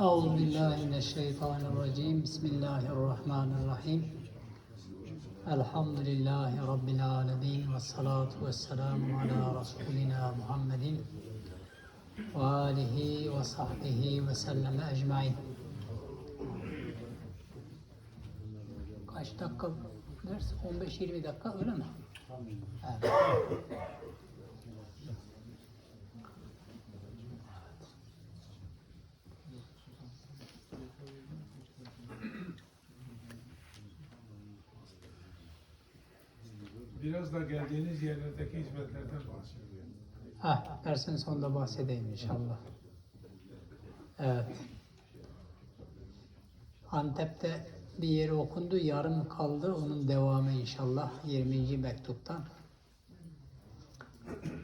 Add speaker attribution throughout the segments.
Speaker 1: Euzu billahi mineşşeytanirracim. Bismillahirrahmanirrahim. Elhamdülillahi rabbil alamin ve salatu vesselamu ala rasulina Muhammedin ve alihi ve sahbihi ve sellem ecmaîn. Kaç dakika ders? 15-20 dakika öyle mi? Evet.
Speaker 2: Biraz da geldiğiniz yerlerdeki hizmetlerden bahsediyor.
Speaker 1: Ha, dersin sonunda bahsedeyim inşallah. Evet. Antep'te bir yeri okundu, yarım kaldı. Onun devamı inşallah 20. mektuptan.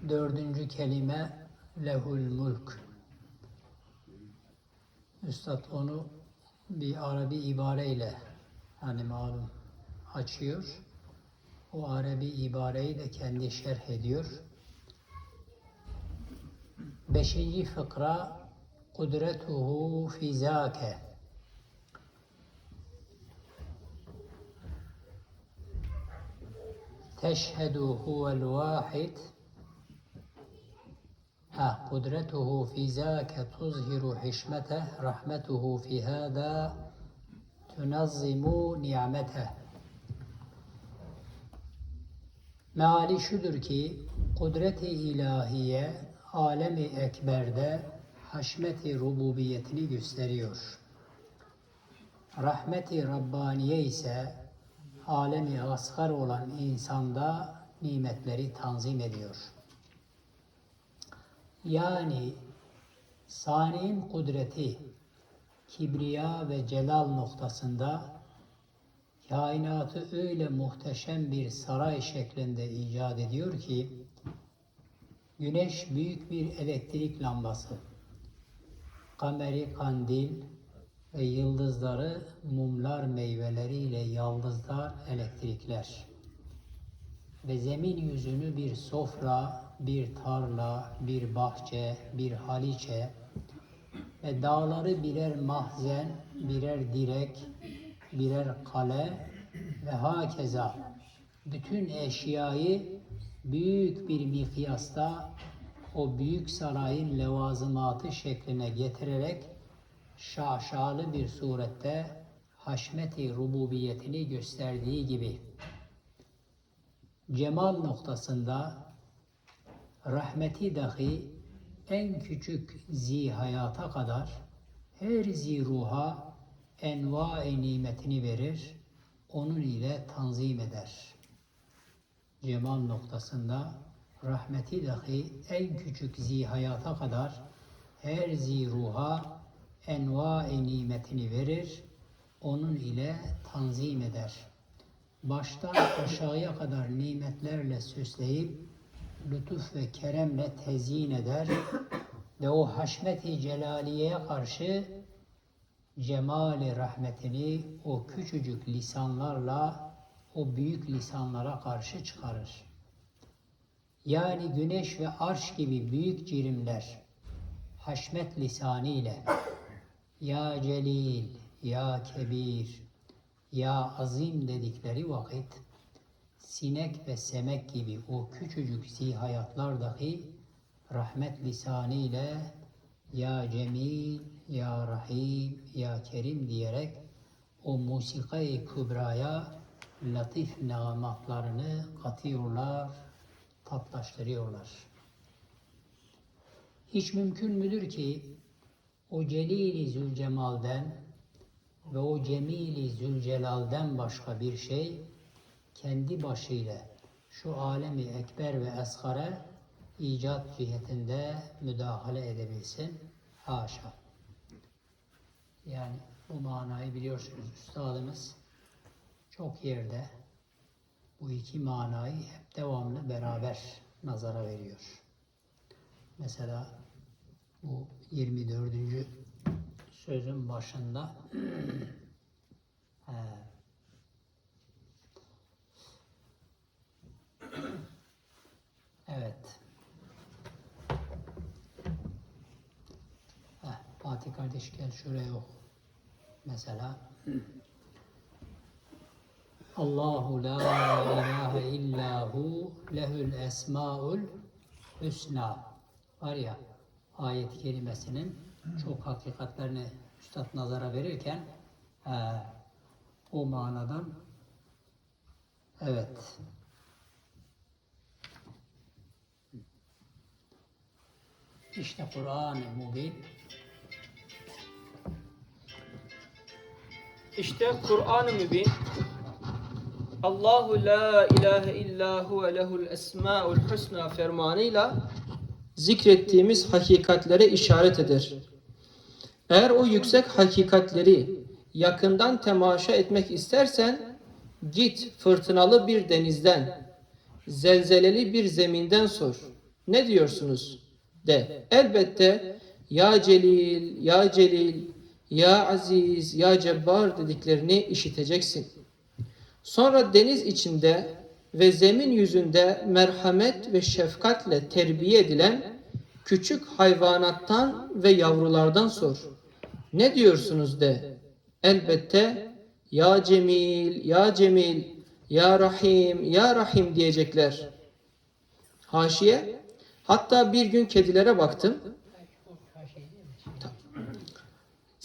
Speaker 1: Dördüncü kelime lehul mulk. Üstad onu bir Arabi ibareyle hani malum açıyor. O Arabi ibareyi de kendi şerh ediyor. Beşinci fıkra kudretuhu fizake. Teşhedü huvel vahid Ha, kudretuhu fi zâke tuzhiru hişmeteh, rahmetuhu fi hâdâ tunazzimu ni'meteh. Meali şudur ki, kudret-i ilahiye alemi ekberde haşmeti rububiyetini gösteriyor. Rahmeti Rabbaniye ise alemi asgar olan insanda nimetleri tanzim ediyor. Yani sani'in kudreti kibriya ve celal noktasında kainatı öyle muhteşem bir saray şeklinde icat ediyor ki güneş büyük bir elektrik lambası, kameri kandil ve yıldızları mumlar meyveleriyle yaldızlar elektrikler. Ve zemin yüzünü bir sofra, bir tarla, bir bahçe, bir haliçe ve dağları birer mahzen, birer direk, birer kale ve hakeza bütün eşyayı büyük bir mikyasta o büyük sarayın levazımatı şekline getirerek şaşalı bir surette haşmeti rububiyetini gösterdiği gibi. Cemal noktasında rahmeti dahi en küçük zihayata kadar her ziruha enva-i nimetini verir, onun ile tanzim eder. Cemal noktasında rahmeti dahi en küçük zihayata kadar her ziruha enva-i nimetini verir, onun ile tanzim eder. Baştan aşağıya kadar nimetlerle süsleyip lütuf ve keremle tezyin eder ve o haşmeti celaliyeye karşı cemali rahmetini o küçücük lisanlarla o büyük lisanlara karşı çıkarır. Yani güneş ve arş gibi büyük cirimler haşmet lisanı ile ya celil, ya kebir, ya azim dedikleri vakit sinek ve semek gibi o küçücük zihayatlar dahi rahmet lisanı ile ya cemil, ya rahim, ya kerim diyerek o musikayı kübraya latif nağmatlarını katıyorlar, tatlaştırıyorlar. Hiç mümkün müdür ki o Celili Zülcemal'den ve o Cemili Zülcelal'den başka bir şey kendi başıyla şu alemi ekber ve esgara icat cihetinde müdahale edebilsin. Haşa. Yani bu manayı biliyorsunuz üstadımız çok yerde bu iki manayı hep devamlı beraber nazara veriyor. Mesela bu 24. sözün başında he, evet Heh, Fatih kardeş gel şuraya oku. Mesela Allahu la ilahe illahu lehül esmaul hüsna. Var ya ayet kelimesinin çok hakikatlerini Üstad nazara verirken eee, o manadan evet işte Kur'an-ı Mubin
Speaker 3: İşte Kur'an-ı Mübin Allahu la ilahe illa huve lehul esmaul husna fermanıyla zikrettiğimiz hakikatlere işaret eder. Eğer o yüksek hakikatleri yakından temaşa etmek istersen git fırtınalı bir denizden, zelzeleli bir zeminden sor. Ne diyorsunuz? De. Elbette ya Celil, ya Celil, ya Aziz, ya Cebbar dediklerini işiteceksin. Sonra deniz içinde ve zemin yüzünde merhamet ve şefkatle terbiye edilen küçük hayvanattan ve yavrulardan sor. Ne diyorsunuz de. Elbette ya Cemil, ya Cemil, ya Rahim, ya Rahim diyecekler. Haşiye. Hatta bir gün kedilere baktım.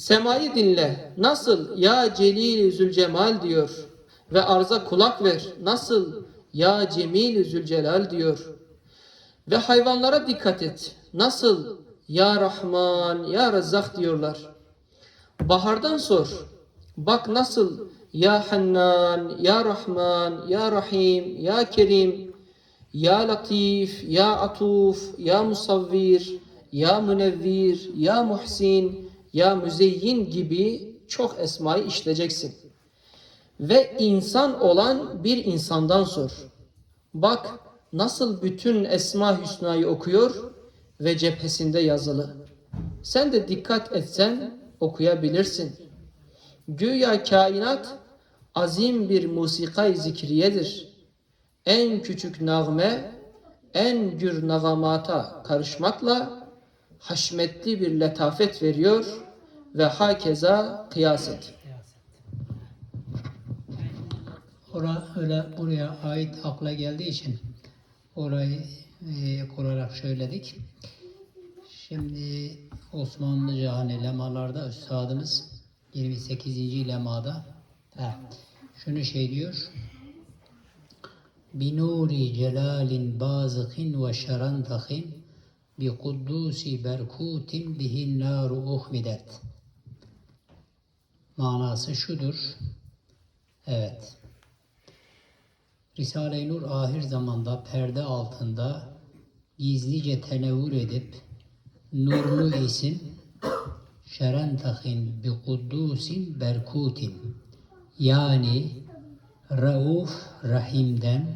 Speaker 3: Semayı dinle. Nasıl ya Celil Zülcemal diyor. Ve arza kulak ver. Nasıl ya Cemil Zülcelal diyor. Ve hayvanlara dikkat et. Nasıl ya Rahman ya Rezzak diyorlar. Bahardan sor. Bak nasıl ya Hannan, ya Rahman, ya Rahim, ya Kerim, ya Latif, ya Atuf, ya Musavvir, ya Münevvir, ya Muhsin, ya Müzeyyin gibi çok esmayı işleyeceksin. Ve insan olan bir insandan sor. Bak nasıl bütün Esma Hüsna'yı okuyor ve cephesinde yazılı. Sen de dikkat etsen okuyabilirsin. Güya kainat azim bir musikay zikriyedir. En küçük nağme en gür nagamata karışmakla haşmetli bir letafet veriyor ve hakeza kıyas et.
Speaker 1: Ora, öyle buraya ait akla geldiği için orayı e, kurarak söyledik. Şimdi Osmanlıca hani lemalarda üstadımız 28. lemada he, şunu şey diyor. Binuri celalin bazıkin ve bi kuddusi berkutin bihin naru uhmidet. Manası şudur. Evet. Risale-i Nur ahir zamanda perde altında gizlice tenevvür edip nurlu isim Şerentahin bi kuddusin berkutin yani Rauf Rahim'den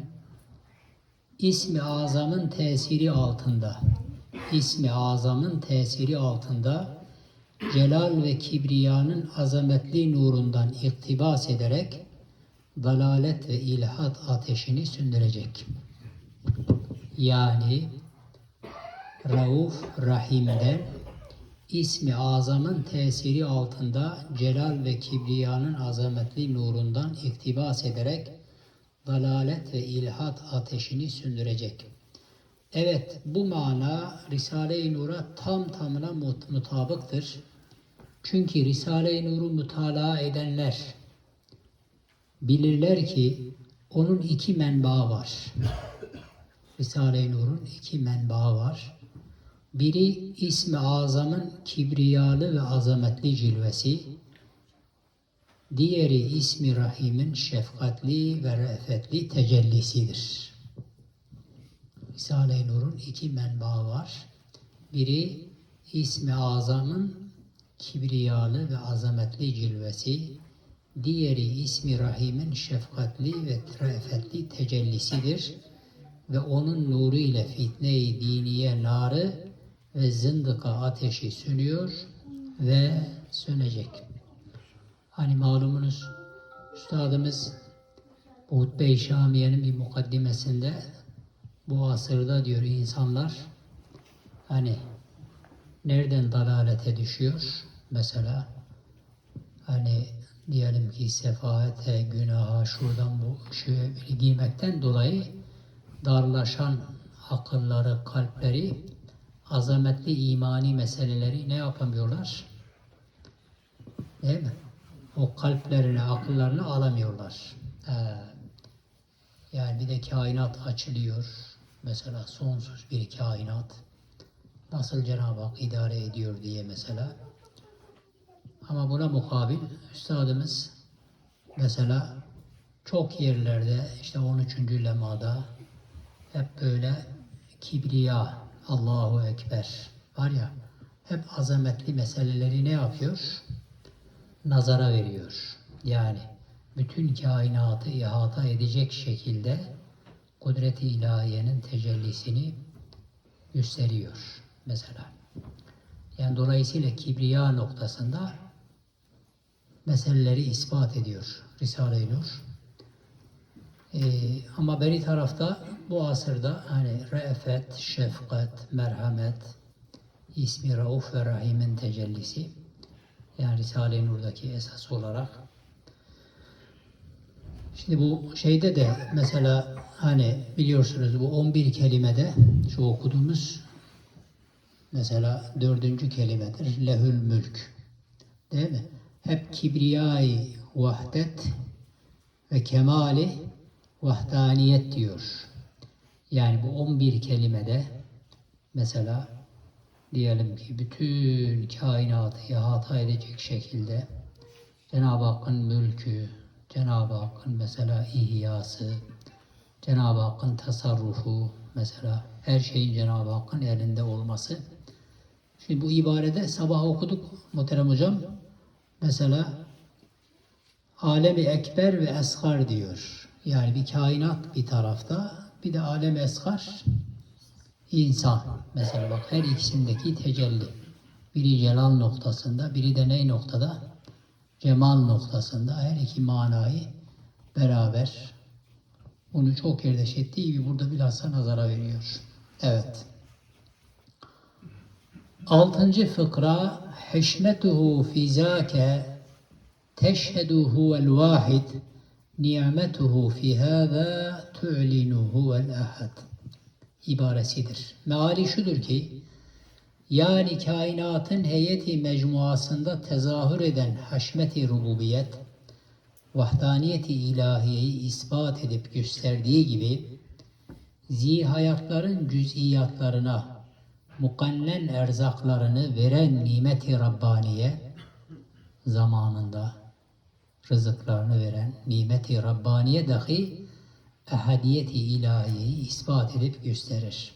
Speaker 1: ismi azamın tesiri altında ismi azamın tesiri altında celal ve kibriyanın azametli nurundan iktibas ederek dalalet ve ilhat ateşini söndürecek. Yani Rauf Rahim'den ismi azamın tesiri altında celal ve kibriyanın azametli nurundan iktibas ederek dalalet ve ilhat ateşini söndürecek. Evet bu mana Risale-i Nur'a tam tamına mut- mutabıktır. Çünkü Risale-i Nur'u mutalaa edenler bilirler ki onun iki menbaı var. Risale-i Nur'un iki menbaı var. Biri ismi azamın kibriyalı ve azametli cilvesi. Diğeri ismi rahimin şefkatli ve re'fetli tecellisidir. Risale-i Nur'un iki menbaı var. Biri ismi azamın kibriyalı ve azametli cilvesi. Diğeri ismi rahimin şefkatli ve re'fetli tecellisidir. Ve onun nuru ile fitne-i diniye narı ve zındıka ateşi sönüyor ve sönecek. Hani malumunuz Üstadımız bu Hutbe-i Şamiye'nin bir mukaddimesinde bu asırda diyor insanlar hani nereden dalalete düşüyor? Mesela hani diyelim ki sefahete, günaha, şuradan bu şeye girmekten dolayı darlaşan akılları, kalpleri, azametli imani meseleleri ne yapamıyorlar? Değil mi? O kalplerini, akıllarını alamıyorlar. He. Yani bir de kainat açılıyor. Mesela sonsuz bir kainat. Nasıl Cenab-ı Hak idare ediyor diye mesela. Ama buna mukabil üstadımız mesela çok yerlerde işte 13. lemada hep böyle kibriya, Allahu Ekber var ya hep azametli meseleleri ne yapıyor? Nazara veriyor. Yani bütün kainatı ihata edecek şekilde kudret-i ilahiyenin tecellisini gösteriyor mesela. Yani dolayısıyla kibriya noktasında meseleleri ispat ediyor Risale-i Nur. Ee, ama beri tarafta bu asırda hani re'fet, şefkat, merhamet, ismi Rauf ve Rahim'in tecellisi yani Risale-i Nur'daki esas olarak Şimdi bu şeyde de mesela hani biliyorsunuz bu 11 kelimede şu okuduğumuz mesela dördüncü kelimedir. Lehül mülk. Değil mi? Hep kibriyai vahdet ve kemali vahdaniyet diyor. Yani bu 11 kelimede mesela diyelim ki bütün kainatı ihata edecek şekilde Cenab-ı Hakk'ın mülkü, Cenab-ı Hakk'ın mesela ihyası, Cenab-ı Hakk'ın tasarrufu mesela her şeyin Cenab-ı Hakk'ın elinde olması. Şimdi bu ibarede sabah okuduk muhterem hocam. Mesela alemi ekber ve esgar diyor. Yani bir kainat bir tarafta bir de alem esgar insan. Mesela bak her ikisindeki tecelli. Biri celal noktasında, biri de ney noktada? Cemal noktasında her iki manayı beraber onu çok yerde ettiği gibi burada bilhassa nazara veriyor. Evet. Altıncı fıkra Hişmetuhu fizâke teşhedü huvel vahid ni'metuhu fi hâzâ tu'linu huvel ahad ibaresidir. Meali şudur ki yani kainatın heyeti mecmuasında tezahür eden haşmeti rububiyet, vahdaniyeti ilahiyeyi ispat edip gösterdiği gibi zihayatların cüz'iyatlarına mukannen erzaklarını veren nimeti Rabbaniye zamanında rızıklarını veren nimeti Rabbaniye dahi ehadiyeti ilahiyeyi ispat edip gösterir.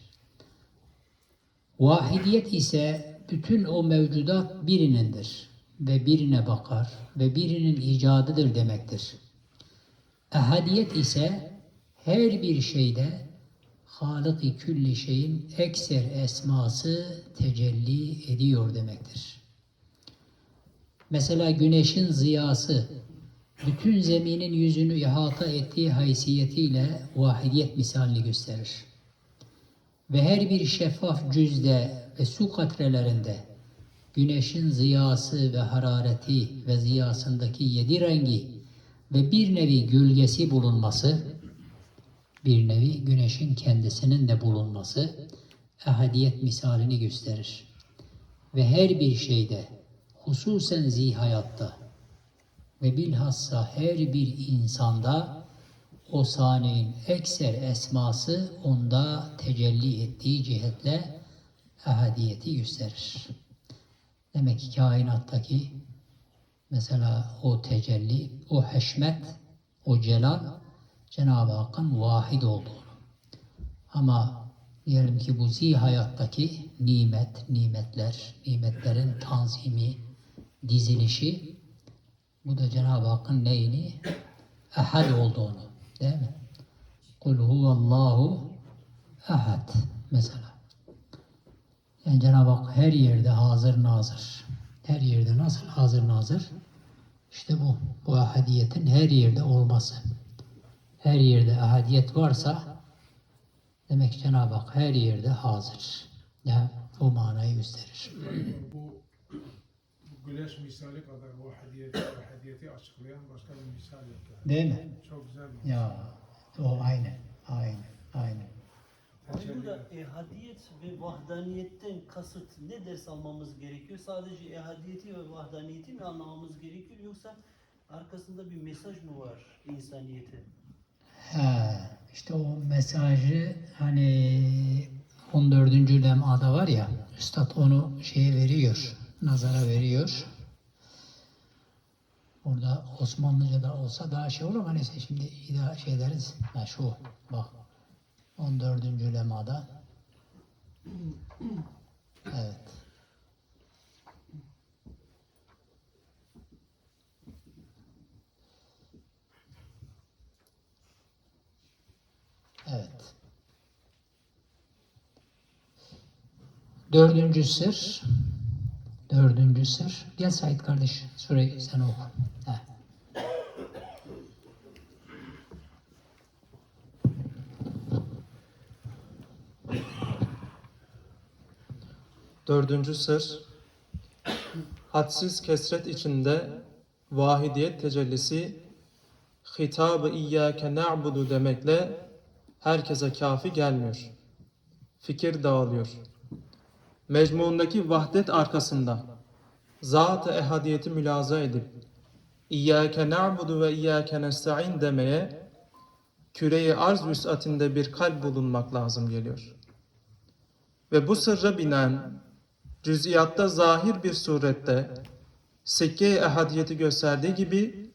Speaker 1: Vahidiyet ise bütün o mevcudat birinindir ve birine bakar ve birinin icadıdır demektir. Ehadiyet ise her bir şeyde Halık-ı külli şeyin ekser esması tecelli ediyor demektir. Mesela güneşin ziyası bütün zeminin yüzünü ihata ettiği haysiyetiyle vahidiyet misalini gösterir. Ve her bir şeffaf cüzde ve su katrelerinde güneşin ziyası ve harareti ve ziyasındaki yedi rengi ve bir nevi gölgesi bulunması, bir nevi güneşin kendisinin de bulunması ehadiyet misalini gösterir. Ve her bir şeyde, hususen zihayatta ve bilhassa her bir insanda o saniyenin ekser esması onda tecelli ettiği cihetle ehadiyeti gösterir. Demek ki kainattaki mesela o tecelli, o heşmet, o celal Cenab-ı Hakk'ın vahid olduğunu. Ama diyelim ki bu zihayattaki nimet, nimetler, nimetlerin tanzimi, dizilişi bu da Cenab-ı Hakk'ın neyini? Ehad olduğunu. Değil mi? Kul huvallahu ehad. Mesela. Yani Cenab-ı Hak her yerde hazır nazır. Her yerde nasıl hazır nazır? İşte bu. Bu ahadiyetin her yerde olması. Her yerde ahadiyet varsa demek Cenab-ı Hak her yerde hazır. Yani o manayı gösterir.
Speaker 2: Bu güneş misali kadar vahidiyeti, vahidiyeti açıklayan başka bir misal yok. Yani.
Speaker 1: Değil mi?
Speaker 2: Çok güzel bir
Speaker 1: Ya o aynen. Aynen. Aynen.
Speaker 2: Tecelli.
Speaker 4: Burada ehadiyet ve vahdaniyetten kasıt ne ders almamız gerekiyor? Sadece ehadiyeti ve vahdaniyeti mi anlamamız gerekiyor yoksa arkasında bir mesaj mı var insaniyete?
Speaker 1: Ha, işte o mesajı hani 14. lemada var ya Üstad onu şeye veriyor, nazara veriyor. Orada Osmanlıca'da olsa daha şey olur ama neyse şimdi ida şey deriz. Ha şu bak 14. lemada. Evet. Evet. Dördüncü sır. Dördüncü sır. Gel Sait kardeş. Süreyi sen oku. Heh.
Speaker 5: Dördüncü sır, hadsiz kesret içinde vahidiyet tecellisi, hitabı iyyâke na'budu demekle herkese kafi gelmiyor. Fikir dağılıyor. Mecmuundaki vahdet arkasında zat-ı ehadiyeti mülaza edip İyyâke na'budu ve iyyâke nesta'in demeye küreyi arz vüsatinde bir kalp bulunmak lazım geliyor. Ve bu sırra binen cüz'iyatta zahir bir surette sikke-i ehadiyeti gösterdiği gibi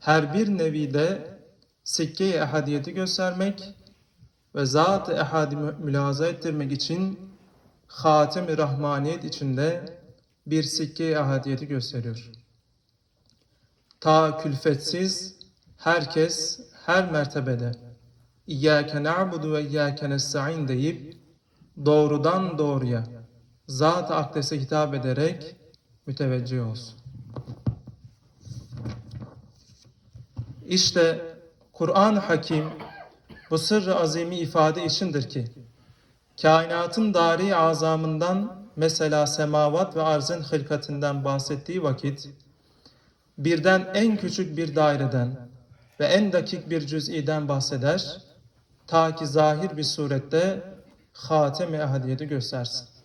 Speaker 5: her bir nevide sikke-i ehadiyeti göstermek ve zat-ı ehadi mü- mülaza ettirmek için hatem-i rahmaniyet içinde bir sikke-i ehadiyeti gösteriyor. Ta külfetsiz herkes her mertebede İyyâke na'budu ve iyyâke nesta'in deyip doğrudan doğruya Zat-ı Akdes'e hitap ederek müteveccih olsun. İşte Kur'an-ı Hakim bu sırrı azimi ifade içindir ki kainatın dari azamından mesela semavat ve arzın hılkatinden bahsettiği vakit birden en küçük bir daireden ve en dakik bir cüz'iden bahseder ta ki zahir bir surette hatem-i ehadiyeti göstersin.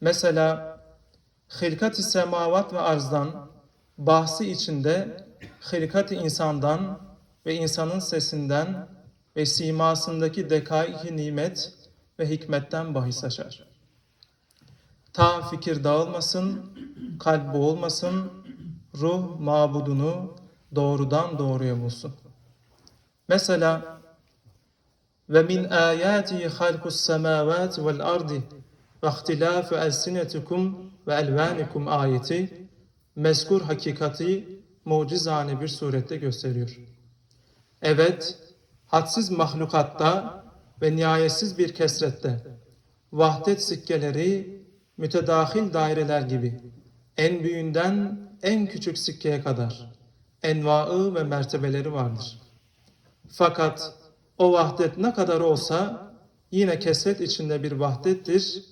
Speaker 5: Mesela hilkat-ı semavat ve arzdan bahsi içinde hilkat-ı insandan ve insanın sesinden ve simasındaki dekaik nimet ve hikmetten bahis açar. Ta fikir dağılmasın, kalp boğulmasın, ruh mabudunu doğrudan doğruya bulsun. Mesela ve min ayati halkus semavati vel ardi ve ihtilafu elsinetukum ve elvanikum ayeti mezkur hakikati mucizane bir surette gösteriyor. Evet, hadsiz mahlukatta ve nihayetsiz bir kesrette vahdet sikkeleri mütedahil daireler gibi en büyüğünden en küçük sikkeye kadar envaı ve mertebeleri vardır. Fakat o vahdet ne kadar olsa yine kesret içinde bir vahdettir.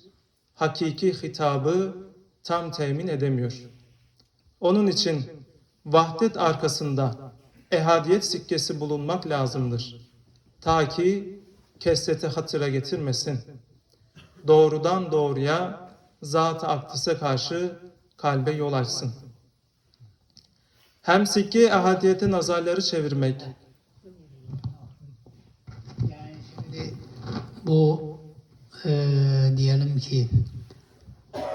Speaker 5: Hakiki hitabı tam temin edemiyor. Onun için vahdet arkasında ehadiyet sikkesi bulunmak lazımdır. Ta ki kesreti hatıra getirmesin. Doğrudan doğruya zat-ı akdise karşı kalbe yol açsın. Hem sikke ehadiyete nazarları çevirmek,
Speaker 1: Yani şimdi bu eee, diyelim ki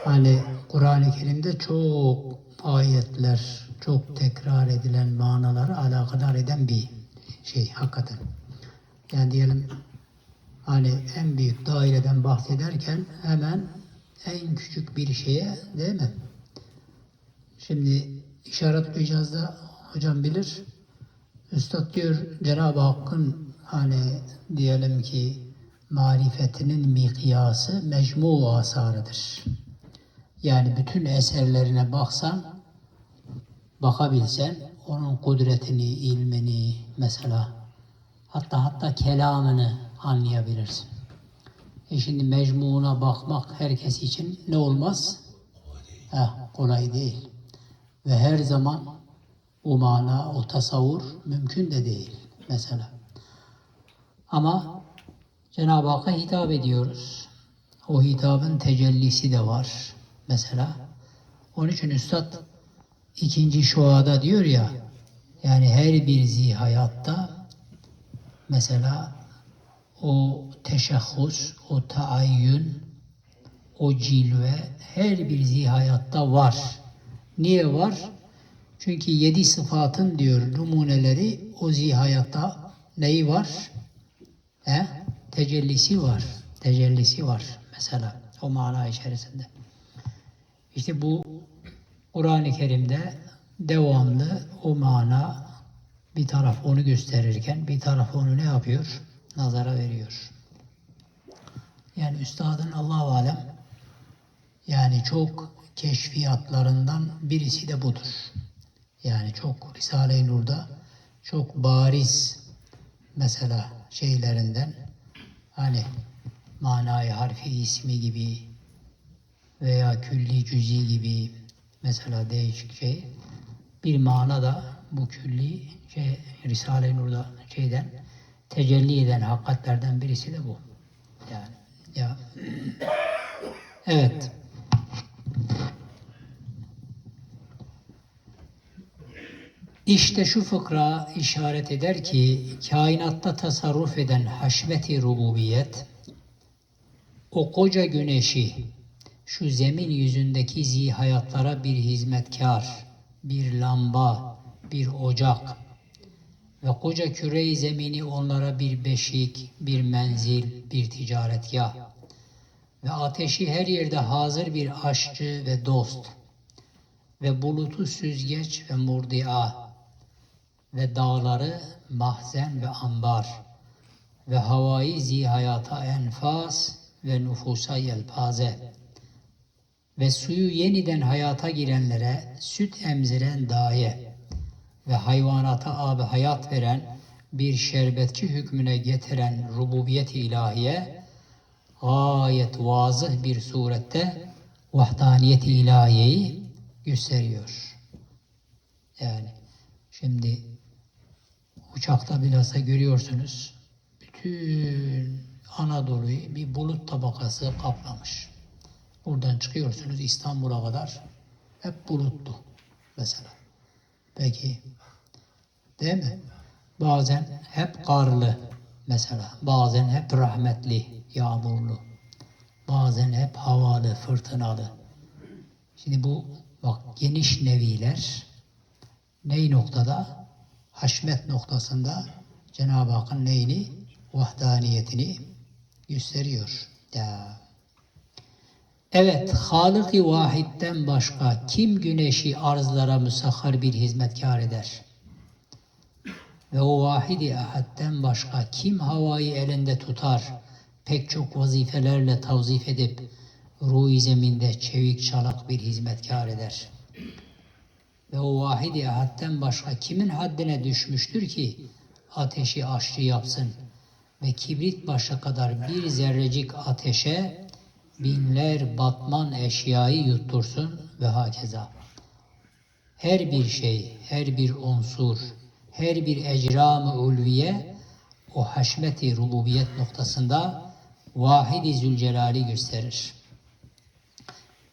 Speaker 1: hani Kur'an-ı Kerim'de çok ayetler, çok tekrar edilen manaları alakadar eden bir şey hakikaten. Yani diyelim hani en büyük daireden bahsederken hemen en küçük bir şeye değil mi? Şimdi işaret icazda hocam bilir. Üstad diyor Cenab-ı Hakk'ın hani diyelim ki marifetinin mikyası mecmu asarıdır. Yani bütün eserlerine baksan, bakabilsen onun kudretini, ilmini mesela hatta hatta kelamını anlayabilirsin. E şimdi mecmuuna bakmak herkes için ne olmaz? Heh, kolay değil. Ve her zaman o mana, o tasavvur mümkün de değil mesela. Ama Cenab-ı Hakk'a hitap ediyoruz. O hitabın tecellisi de var mesela. Onun için Üstad ikinci şuada diyor ya, yani her bir zihayatta mesela o teşehhus, o taayyün, o cilve her bir zihayatta var. Niye var? Çünkü yedi sıfatın diyor numuneleri o zihayatta neyi var? He? Tecellisi var. Tecellisi var mesela o mana içerisinde. İşte bu Kur'an-ı Kerim'de devamlı o mana bir taraf onu gösterirken bir taraf onu ne yapıyor? Nazara veriyor. Yani üstadın Allahu alem yani çok keşfiyatlarından birisi de budur. Yani çok Risale-i Nur'da çok bariz mesela şeylerinden hani manayı harfi ismi gibi veya külli cüzi gibi mesela değişik şey bir mana da bu külli şey, Risale-i Nur'da şeyden tecelli eden hakikatlerden birisi de bu. Yani ya evet. İşte şu fıkra işaret eder ki kainatta tasarruf eden haşmeti rububiyet o koca güneşi şu zemin yüzündeki zihayatlara bir hizmetkar, bir lamba, bir ocak ve koca küre zemini onlara bir beşik, bir menzil, bir ticaretgah ve ateşi her yerde hazır bir aşçı ve dost ve bulutu süzgeç ve murdia ve dağları mahzen ve ambar ve havayı zihayata enfas ve nüfusa yelpaze ve suyu yeniden hayata girenlere süt emziren daye ve hayvanata abi hayat veren bir şerbetçi hükmüne getiren rububiyet ilahiye gayet vazıh bir surette vahdaniyet ilahiyeyi gösteriyor. Yani şimdi uçakta bilhassa görüyorsunuz bütün Anadolu'yu bir bulut tabakası kaplamış. Buradan çıkıyorsunuz İstanbul'a kadar hep bulutlu mesela. Peki değil mi? Bazen hep karlı mesela. Bazen hep rahmetli, yağmurlu. Bazen hep havalı, fırtınalı. Şimdi bu bak geniş neviler ney noktada? Haşmet noktasında Cenab-ı Hakk'ın neyini? Vahdaniyetini gösteriyor. Ya. Evet, Halık-ı Vahid'den başka kim güneşi arzlara müsahhar bir hizmetkar eder? Ve o vahidi ahadden başka kim havayı elinde tutar, pek çok vazifelerle tavzif edip, ruh zeminde çevik çalak bir hizmetkar eder? Ve o vahidi ahadden başka kimin haddine düşmüştür ki, ateşi aşçı yapsın ve kibrit başı kadar bir zerrecik ateşe, binler batman eşyayı yuttursun ve hakeza. Her bir şey, her bir unsur, her bir ecram-ı ulviye o haşmeti rububiyet noktasında vahidi zülcelali gösterir.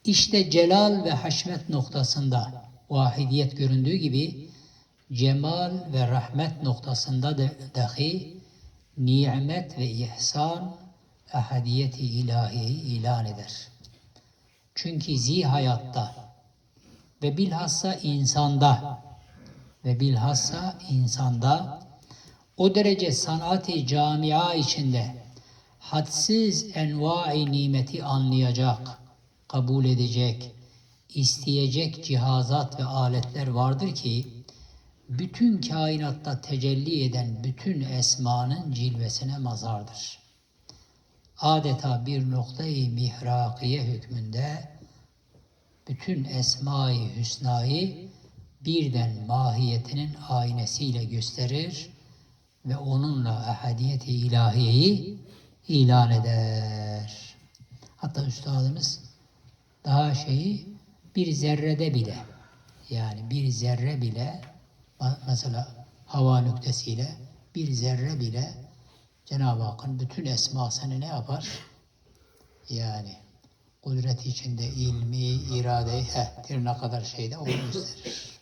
Speaker 1: İşte celal ve haşmet noktasında vahidiyet göründüğü gibi cemal ve rahmet noktasında da dahi nimet ve ihsan ahadiyeti ilahiyi ilan eder. Çünkü zihayatta ve bilhassa insanda ve bilhassa insanda o derece sanat-ı camia içinde hadsiz envai nimeti anlayacak, kabul edecek, isteyecek cihazat ve aletler vardır ki bütün kainatta tecelli eden bütün esmanın cilvesine mazardır adeta bir noktayı mihrakiye hükmünde bütün esma-i hüsnayı birden mahiyetinin aynesiyle gösterir ve onunla ahadiyeti ilahiyeyi ilan eder. Hatta üstadımız daha şeyi bir zerrede bile Yani bir zerre bile mesela hava nüktesiyle bir zerre bile Cenab-ı Hakk'ın bütün esmasını ne yapar? Yani kudret içinde ilmi, iradeyi, heh, ne kadar şeyde onu gösterir.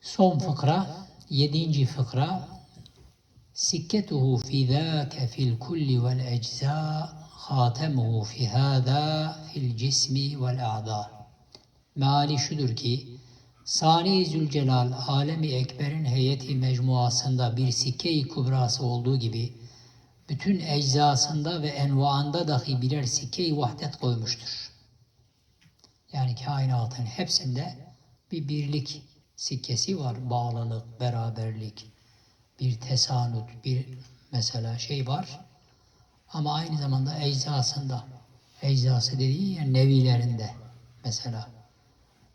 Speaker 1: Son fıkra, yedinci fıkra. Sikketuhu fi zâke fil kulli vel eczâ, hâtemuhu fi hâdâ fil cismi vel a'dâ. Meali şudur ki, Sani Zülcelal Alemi Ekber'in heyeti mecmuasında bir sikke-i kubrası olduğu gibi bütün eczasında ve envaında dahi birer sikke-i vahdet koymuştur. Yani kainatın hepsinde bir birlik sikkesi var. Bağlılık, beraberlik, bir tesanut, bir mesela şey var. Ama aynı zamanda eczasında, eczası dediği yer nevilerinde mesela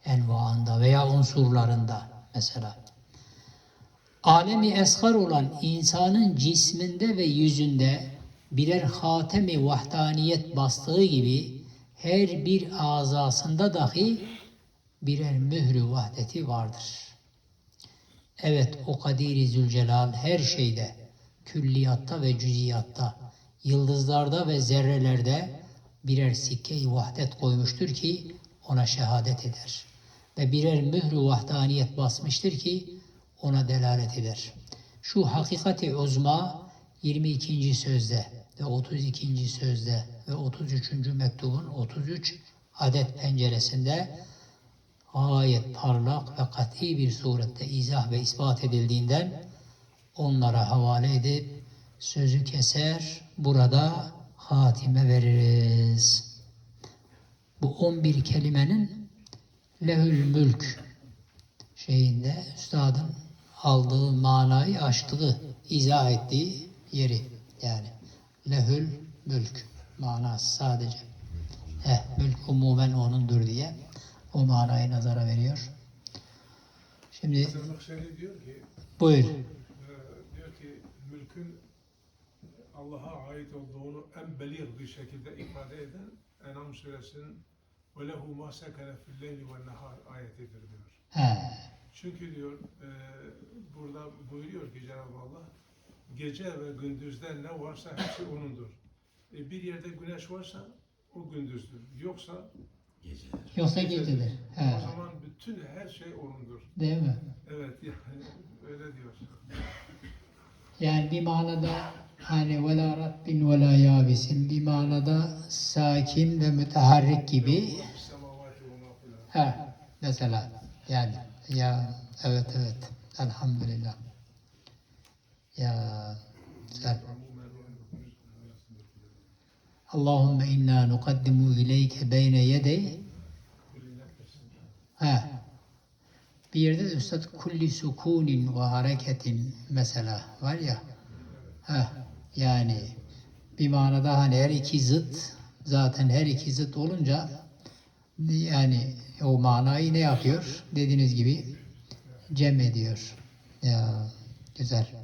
Speaker 1: envaında veya unsurlarında mesela. Alemi esgar olan insanın cisminde ve yüzünde birer hatemi vahdaniyet bastığı gibi her bir azasında dahi birer mührü vahdeti vardır. Evet o Kadiri Zülcelal her şeyde, külliyatta ve cüziyatta, yıldızlarda ve zerrelerde birer sikke-i vahdet koymuştur ki ona şehadet eder. Ve birer mührü vahdaniyet basmıştır ki ona delalet eder. Şu hakikati uzma 22. sözde ve 32. sözde ve 33. mektubun 33 adet penceresinde gayet parlak ve kat'i bir surette izah ve ispat edildiğinden onlara havale edip sözü keser, burada hatime veririz. Bu 11 kelimenin lehül mülk şeyinde üstadın aldığı manayı açtığı, izah ettiği yeri yani lehül mülk manası sadece. Eh, mülk umumen onundur diye o manayı nazara veriyor. Şimdi
Speaker 2: ki,
Speaker 1: buyur.
Speaker 2: e, diyor ki mülkün Allah'a ait olduğunu en belir bir şekilde ifade eden Enam suresinin ve lehu ma sekene fil leyli ve nehar ayetidir diyor.
Speaker 1: He,
Speaker 2: Çünkü diyor e, burada buyuruyor ki Cenab-ı Allah gece ve gündüzde ne varsa hepsi O'nundur. E, bir yerde güneş varsa o gündüzdür. Yoksa
Speaker 1: yoksa gecedir. He,
Speaker 2: o zaman bütün her şey O'nundur.
Speaker 1: değil mi?
Speaker 2: Evet yani öyle diyor.
Speaker 1: Yani bir manada hani ve la rabbin ve la yabisin bir manada sakin ve müteharrik gibi. Ha mesela yani ya evet evet elhamdülillah. Ya güzel Allahümme inna nukaddimu ileyke beyne yedey. Ha bir yerde de Üstad kulli sukunin ve hareketin mesela var ya ha yani bir manada hani her iki zıt zaten her iki zıt olunca yani o manayı ne yapıyor? Dediğiniz gibi cem ediyor. Ya güzel.